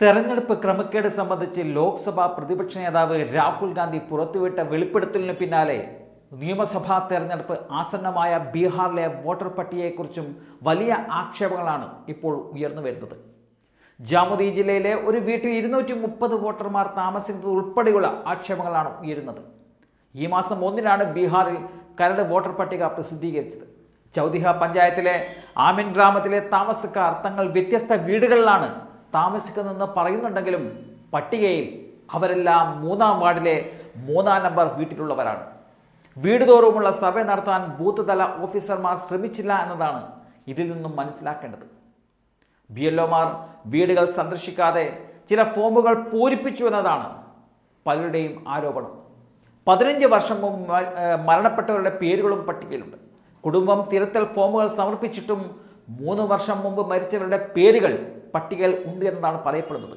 തെരഞ്ഞെടുപ്പ് ക്രമക്കേട് സംബന്ധിച്ച് ലോക്സഭാ പ്രതിപക്ഷ നേതാവ് രാഹുൽ ഗാന്ധി പുറത്തുവിട്ട വെളിപ്പെടുത്തലിന് പിന്നാലെ നിയമസഭാ തെരഞ്ഞെടുപ്പ് ആസന്നമായ ബീഹാറിലെ വോട്ടർ പട്ടികയെക്കുറിച്ചും വലിയ ആക്ഷേപങ്ങളാണ് ഇപ്പോൾ ഉയർന്നു വരുന്നത്. ജാമുദി ജില്ലയിലെ ഒരു വീട്ടിൽ ഇരുന്നൂറ്റി മുപ്പത് വോട്ടർമാർ താമസിക്കുന്നത് ഉൾപ്പെടെയുള്ള ആക്ഷേപങ്ങളാണ് ഉയരുന്നത്. ഈ മാസം ഒന്നിനാണ് ബീഹാറിൽ കരട് വോട്ടർ പട്ടിക പ്രസിദ്ധീകരിച്ചത്. ചൗദിഹ പഞ്ചായത്തിലെ ആമിൻ ഗ്രാമത്തിലെ താമസക്കാർ തങ്ങൾ വ്യത്യസ്ത വീടുകളിലാണ് താമസിക്കുന്നതെന്ന് പറയുന്നുണ്ടെങ്കിലും പട്ടികയിൽ അവരെല്ലാം മൂന്നാം വാർഡിലെ മൂന്നാം നമ്പർ വീട്ടിലുള്ളവരാണ്. വീട് തോറുമുള്ള സർവേ നടത്താൻ ബൂത്ത് തല ഓഫീസർമാർ ശ്രമിച്ചില്ല എന്നതാണ് ഇതിൽ നിന്നും മനസ്സിലാക്കേണ്ടത്. ബി എൽഒമാർ വീടുകൾ സന്ദർശിക്കാതെ ചില ഫോമുകൾ പൂരിപ്പിച്ചു എന്നതാണ് പലരുടെയും ആരോപണം. പതിനഞ്ച് വർഷം മുമ്പ് മരണപ്പെട്ടവരുടെ പേരുകളും പട്ടികയിലുണ്ട്. കുടുംബം തിരുത്തൽ ഫോമുകൾ സമർപ്പിച്ചിട്ടും മൂന്ന് വർഷം മുമ്പ് മരിച്ചവരുടെ പേരുകൾ പട്ടികയിൽ ഉണ്ട് എന്നതാണ് പറയപ്പെടുന്നത്.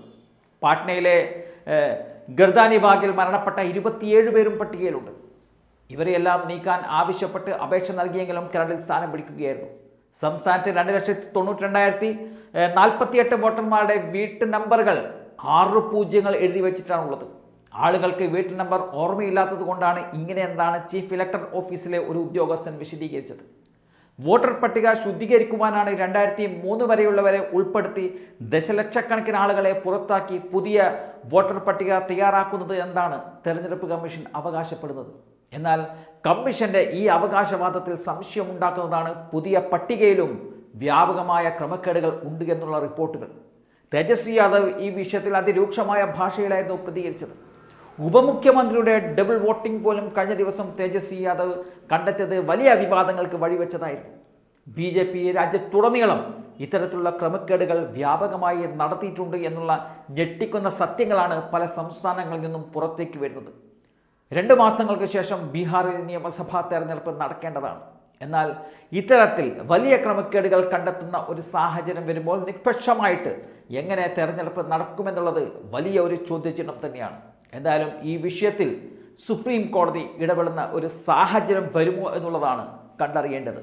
പാട്നയിലെ ഗർദാനി ബാഗിൽ മരണപ്പെട്ട ഇരുപത്തിയേഴ് പേരും പട്ടികയിലുണ്ട്. ഇവരെയെല്ലാം നീക്കാൻ ആവശ്യപ്പെട്ട് അപേക്ഷ നൽകിയെങ്കിലും കരടിൽ സ്ഥാനം പിടിക്കുകയായിരുന്നു. സംസ്ഥാനത്ത് രണ്ട് ലക്ഷത്തി തൊണ്ണൂറ്റി രണ്ടായിരത്തി നാൽപ്പത്തിയെട്ട് വോട്ടർമാരുടെ വീട്ടു നമ്പറുകൾ ആറ് പൂജ്യങ്ങൾ എഴുതി വെച്ചിട്ടാണുള്ളത്. ആളുകൾക്ക് വീട്ടു നമ്പർ ഓർമ്മയില്ലാത്തത് കൊണ്ടാണ് ഇങ്ങനെ എന്താണ് ചീഫ് ഇലക്ടർ ഓഫീസിലെ ഒരു ഉദ്യോഗസ്ഥൻ വിശദീകരിച്ചത്. വോട്ടർ പട്ടിക ശുദ്ധീകരിക്കുവാനാണ് രണ്ടായിരത്തി മൂന്ന് വരെയുള്ളവരെ ഉൾപ്പെടുത്തി ദശലക്ഷക്കണക്കിന് ആളുകളെ പുറത്താക്കി പുതിയ വോട്ടർ പട്ടിക തയ്യാറാക്കുന്നത് എന്നാണ് തെരഞ്ഞെടുപ്പ് കമ്മീഷൻ അവകാശപ്പെടുന്നത്. എന്നാൽ കമ്മീഷന്റെ ഈ അവകാശവാദത്തിൽ സംശയമുണ്ടാക്കുന്നതാണ് പുതിയ പട്ടികയിലും വ്യാപകമായ ക്രമക്കേടുകൾ ഉണ്ട് എന്നുള്ള റിപ്പോർട്ടുകൾ. തേജസ്വി യാദവ് ഈ വിഷയത്തിൽ അതിരൂക്ഷമായ ഭാഷയിലായിരുന്നു പ്രതികരിച്ചത്. ഉപമുഖ്യമന്ത്രിയുടെ ഡബിൾ വോട്ടിംഗ് പോലും കഴിഞ്ഞ ദിവസം തേജസ്വി യാദവ് കണ്ടെത്തിയത് വലിയ വിവാദങ്ങൾക്ക് വഴിവെച്ചതായിരുന്നു. ബി ജെ പി രാജ്യത്തുടനീളം ഇത്തരത്തിലുള്ള ക്രമക്കേടുകൾ വ്യാപകമായി നടത്തിയിട്ടുണ്ട് എന്നുള്ള ഞെട്ടിക്കുന്ന സത്യങ്ങളാണ് പല സംസ്ഥാനങ്ങളിൽ നിന്നും പുറത്തേക്ക് വരുന്നത്. രണ്ട് മാസങ്ങൾക്ക് ശേഷം ബീഹാറിൽ നിയമസഭാ തെരഞ്ഞെടുപ്പ് നടക്കേണ്ടതാണ്. എന്നാൽ ഇത്തരത്തിൽ വലിയ ക്രമക്കേടുകൾ കണ്ടെത്തുന്ന ഒരു സാഹചര്യം വരുമ്പോൾ നിഷ്പക്ഷമായിട്ട് എങ്ങനെ തെരഞ്ഞെടുപ്പ് നടക്കുമെന്നുള്ളത് വലിയ ഒരു ചോദ്യചിഹ്നം തന്നെയാണ്. എന്തായാലും ഈ വിഷയത്തിൽ സുപ്രീം കോടതി ഇടപെടുന്ന ഒരു സാഹചര്യം വരുമോ എന്നുള്ളതാണ് കണ്ടറിയേണ്ടത്.